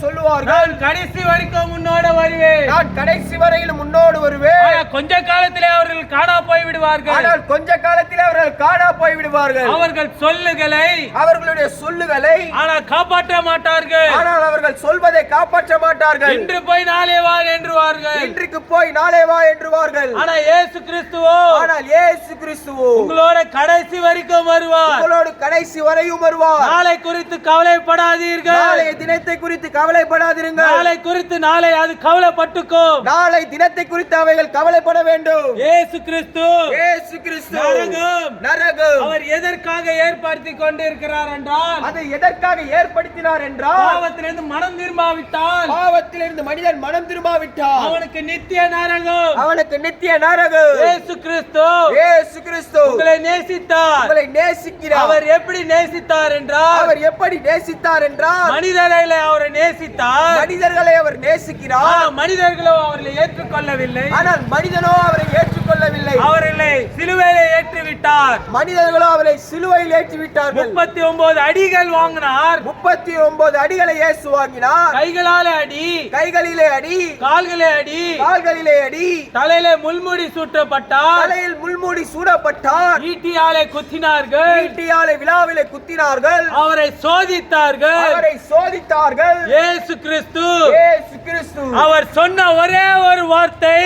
சொல்லுவார்கள் கடைசி வரைக்கும் முன்னோட வருவேன். நான் கடைசி வரையில் முன்னோடு வருவேன். கொஞ்ச காலத்திலே அவர்கள் காணா போய் விடுவார்கள். ஆனால் கொஞ்ச காலத்தில் அவர்கள் காணா போய் விடுவார்கள். அவர்கள் சொல்லுகளை அவர்களுடைய சொல்லுகளை ஆனா காப்பாற்ற மாட்டார்கள். ஆனால் அவர்கள் சொல்வதை காப்பாற்ற மாட்டார்கள். இன்று போய் நாளே வா என்றுவார்கள் இன்றைக்கு போய் நாளே வா என்றுவார்கள் ஆனா இயேசு கிறிஸ்துவோ ஆனால் இயேசு கிறிஸ்துவோ உங்களோட கடைசி வரைக்கும் வருவார். உங்களோடு கடைசி வரையும் வருவார். நாளை குறித்து கவலைப்படாதீர்கள். நாளைய தினத்தை குறித்து கவலைப்படாதிருங்கள். நாளை குறித்து நாளை அது கவலைப்பட்டுக்கும். நாளை தினத்தை குறித்து அவைகள் கவலைப்பட வேண்டும். இயேசு கிறிஸ்து இயேசு கிறிஸ்து நரகம். நரகம். அவர் எதற்காக ஏற்படுத்தி கொண்டிருக்கிறார் என்றால் அதை எதற்காக ஏற்படுத்தினார் என்றால் பாவத்திலிருந்து மனம் திரும்பாவிட்டால் பாவத்திலிருந்து மனிதன் மனம் திரும்பாவிட்டார் அவனுக்கு நித்திய நரகம். அவனுக்கு நித்திய நரகம். இயேசு கிறிஸ்து. இயேசு கிறிஸ்து. உங்களை நேசித்தார். உங்களை நேசிக்கிறார். அவர் எப்படி நேசித்தார் என்றால் அவர் எப்படி நேசித்தார் என்றால் மனிதர்களை அவர் நேசித்தார். மனிதர்களை அவர் நேசிக்கிறார். மனிதர்களோ அவர்களை ஏற்றுக்கொள்ளவில்லை. ஆனால் மனிதனோ அவரை ஏற்றுக்கொள்ளவில்லை. அவர்களை சிலுவையிலே ஏற்றுவிட்டார். மனிதர்களோ அவரை சிலுவையில் ஏற்றி விட்டார்கள் முப்பத்தி ஒன்பது அடிகள் வாங்கினார். முப்பத்தி ஒன்பது அடிகளை இயேசு வாங்கினார். கைகளாலே அடி. கைகளிலே அடி. கால்களே அடி. கால்களிலே அடி. தலையிலே முள்முடி சூட்டப்பட்டார். தலையில் முள்மூடி சூடப்பட்டார். ஈட்டியாலே குத்தினார்கள். ஈட்டியாலை விழாவிலே குத்தினார்கள். அவரை சோதித்தார்கள். அவரை சோதித்தார்கள். இயேசு கிறிஸ்து. இயேசு கிறிஸ்து. அவர் சொன்ன ஒரே ஒரு வார்த்தை.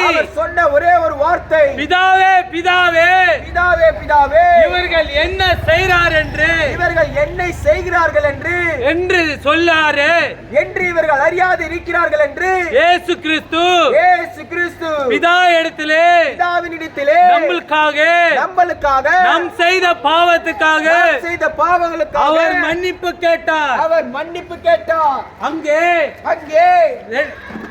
வார்த்தை பிதாவே பிதாவே பிதாவே பிதாவே. இவர்கள் என்ன செய்றார் என்று இவர்கள் என்னை செய்கிறார்கள் என்று என்று சொல்லாரு. என்று இவர்கள் அறியாது இருக்கிறார்கள் என்று இயேசு கிறிஸ்து இயேசு கிறிஸ்து பிதா இடத்திலே பிதாவினிடத்திலே நம்மளுக்காக நம்மளுக்காக நம் செய்த பாவத்துக்காக செய்த பாவங்களுக்காக அவர் மன்னிப்பு கேட்டார். அவர் மன்னிப்பு கேட்டார். அங்கே அங்கே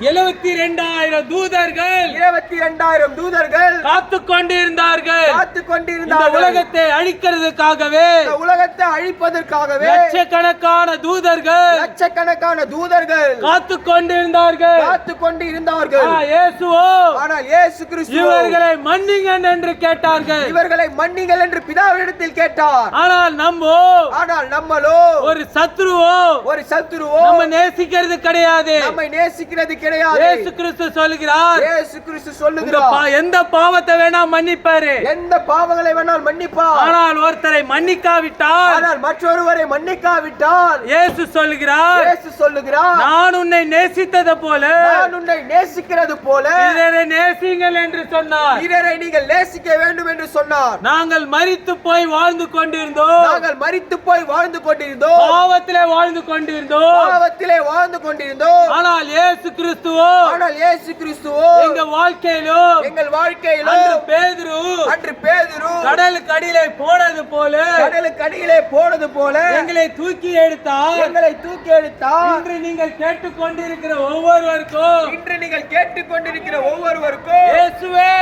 எழுபத்தி ரெண்டாயிரம் தூதர்கள் இருபத்தி இரண்டாயிரம் தூதர்கள் காத்து கொண்டிருந்தார்கள் காத்து கொண்டிருந்தார்கள் உலகத்தை அழிக்கிறதுக்காகவே உலகத்தை அழிப்பதற்காகவே லட்சக்கணக்கான தூதர்கள் லட்சக்கணக்கான தூதர்கள் காத்து கொண்டிருந்தார்கள் காத்து கொண்டு இருந்தார்கள் இயேசுவோ ஆனால் இயேசு கிறிஸ்து இவர்களை மன்னிங்கன் என்று கேட்டார்கள். இவர்களை மன்னிங்கள் என்று பிதாவிடத்தில் கேட்டார். ஆனால் நம்மோ ஆனால் நம்மளோ ஒரு சத்ருவோ ஒரு சத்துருவோ நம்ம நேசிக்கிறது கிடையாது. நம்மை நேசிக்கிறது கிடையாது. இயேசு கிறிஸ்து சொல்கிறார் இயேசு கிறிஸ்து சொல்லுகிறார் எந்த பாவத்தை வேணா மன்னிப்பாரு. எந்த பாவங்களை வேணால் மன்னிப்பார். ஆனால் ஒருத்தரை மன்னிக்காவிட்டால். ஆனால் மற்றொருவரை மன்னிக்காவிட்டால். இயேசு சொல்கிறார் இயேசு சொல்லுகிறார். நான் உன்னை நேசித்தது போல. நான் உன்னை நேசிக்கிறது போல. பிறரை நேசிங்கள் என்று சொன்னார். பிறரை நீங்கள் நேசிக்க வேண்டும் என்று சொன்னார். நாங்கள் மரித்து போய் வாழ்ந்து கொண்டிருந்தோம். நாங்கள் மரித்து போய் வாழ்ந்து கொண்டிருந்தோம். பாவத்திலே வாழ்ந்து கொண்டிருந்தோம். பாவத்திலே வாழ்ந்து கொண்டிருந்தோம். ஆனால் இயேசு கிறிஸ்துவோ ஆனால் இயேசு கிறிஸ்துவோ எங்க வாழ்க்கையிலும் எங்கள் வாழ்க்கையிலும் அன்று பேதுரு அன்று பேதுரு கடலுக்கு அடியிலே போனது போல கடலுக்கு அடியிலே போனது போல எங்களை தூக்கி எடுத்தார். எங்களை தூக்கி எடுத்தார். இன்று நீங்கள் கேட்டுக்கொண்டிருக்கிற ஒவ்வொருவருக்கும் இன்று நீங்கள் கேட்டுக்கொண்டிருக்கிற ஒவ்வொருவருக்கும் இயேசுவே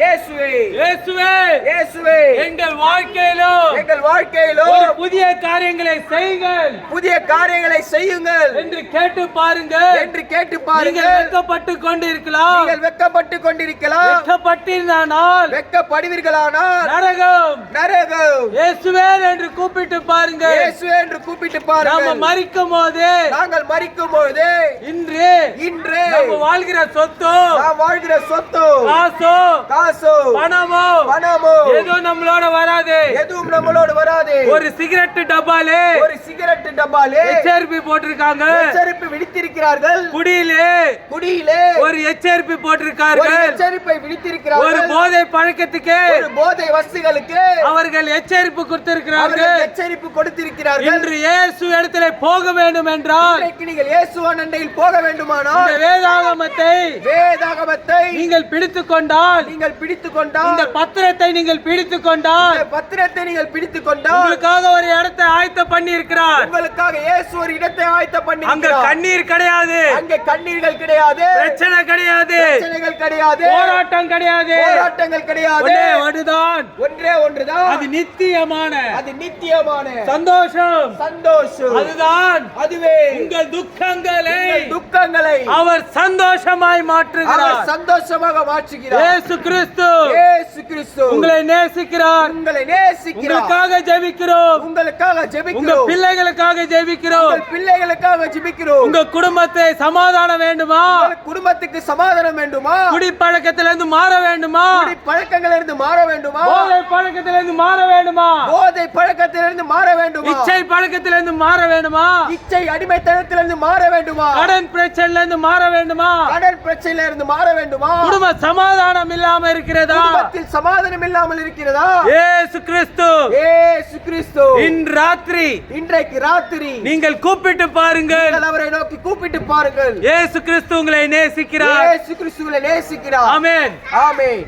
இயேசுவே. இயேசுவே. இயேசுவே. எங்கள் வாழ்க்கையிலும் எங்கள் வாழ்க்கையிலும் ஒரு புதிய காரியங்களை செய்யுங்கள். புதிய காரியங்களை செய்யுங்கள். என்று கேட்டு பாருங்கள். என்று கேட்டு நீங்கள் பாருங்கள் வெட்கப்பட்டு கொண்டிருக்கலாம். நீங்கள் வெட்கப்பட்டு கொண்டிருக்கலாம். வெட்கப்பட்டிருந்தானால் வெட்கப்படுவீர்களானால் நரகம். நரகம். இயேசுவே என்று கூப்பிட்டு பாருங்க இயேசுவே என்று கூப்பிட்டு நாம பாருங்கள் மறிக்கும் போது நாங்கள் மறிக்கும் பொழுது இன்று இன்று நம்ம வாழ்கிற சொத்தோ நாம் வாழ்கிற சொத்து காசோ காசு ஏதோ நம்மளோட வராது. எதுவும் நம்மளோடு வராது. ஒரு சிகரெட் டப்பாலே ஒரு சிகரெட் டப்பாலே எச்ஆர்பி போட்டிருக்காங்க. எச்சரிப்பு விழித்திருக்கிறார்கள் குடியிலே குடியிலே ஒரு எச்ஆர்பி ஒரு போட்டிருக்கார்கள் எச்சரிப்பை ஒரு விழித்திருக்கிறார்கள் போதை பழக்கத்துக்கு ஒரு போதை வஸ்துகளுக்கு அவர்கள் எச்சரிப்பு கொடுத்திருக்கிறார்கள். எச்சரிப்பு கொடுத்திருக்கிறார்கள். இன்று இயேசு இடத்திலே போக வேண்டும் என்றால் நீங்கள் இயேசுவான் அண்டையில் போக வேண்டுமானால் இந்த வேதாகமத்தை வேதாகமத்தை நீங்கள் பிடித்துக் கொண்டால் நீங்கள் பிடித்துக் இந்த கொண்டால் பத்திரத்தை நீங்கள் பிடித்துக் கொண்டால் இந்த பத்திரத்தை நீங்கள் பிடித்துக் கொண்டால் உங்களுக்காக ஒரு இடத்தை ஆயத்த பண்ணி இருக்கிறார் உங்களுக்காக இயேசு ஒரு இடத்தை ஆயத்த பண்ணி அங்க கண்ணீர் கிடையாது. அங்கே கண்ணீர்கள் கிடையாது. பிரச்சனை கிடையாது. பிரச்சனைகள் கிடையாது. போராட்டம் கிடையாது. போராட்டங்கள் கிடையாது. ஒரே ஒன்றுதான். ஒன்றே ஒன்றுதான். அது நித்தியமான. அது நித்தியமான. சந்தோஷம். சந்தோஷம். அதுதான். அதுவே. உங்கள் துக்கங்களை துக்கங்களை அவர் சந்தோஷமாய் மாற்றுகிறார். சந்தோஷமாக மாற்றுகிறார். இயேசு கிறிஸ்து. இயேசு கிறிஸ்து. உங்களை நேசிக்கிறார். உங்களை நேசிக்கிறார். உங்களுக்காக ஜெபிக்கிறோம். உங்களுக்காக உங்க ஜெபிக்கிறோம் பிள்ளைகளுக்காக ஜெபிக்கிறோம். உங்கள் பிள்ளைகளுக்காக ஜெபிக்கிறோம். உங்க குடும்பத்தை சமாதானம் வேண்டுமா? குடும்பத்துக்கு சமாதானம் வேண்டுமா குடிப்பழக்கத்திலிருந்து மாற வேண்டுமா? குடி பழக்கங்களிலிருந்து மாற வேண்டுமா? போதை பழக்கத்திலிருந்து மாற வேண்டுமா? போதை பழக்கத்திலிருந்து மாற வேண்டுமா? இச்சை பழக்கத்திலிருந்து மாற வேண்டுமா? இச்சை அடிமைத்தனத்திலிருந்து மாற வேண்டுமா? கடன் பிரச்சனையில இருந்து மாற வேண்டுமா? கடன் பிரச்சனையில இருந்து மாற வேண்டுமா? குடும்ப சமாதானம் இல்லாம இருக்கிறதா? குடும்பத்தில் சமாதானம் இல்லாமல் இருக்கிறதா? இயேசு கிறிஸ்து. ஏசு கிறிஸ்து. இன்று ராத்திரி. இன்றைக்கு ராத்திரி. நீங்கள் கூப்பிட்டு பாருங்கள். அவரை நோக்கி கூப்பிட்டு பாருங்கள். இயேசு கிறிஸ்து உங்களை நேசிக்கிறார். ஏசு கிறிஸ்துவை நேசிக்கிறார். ஆமென். ஆமென்.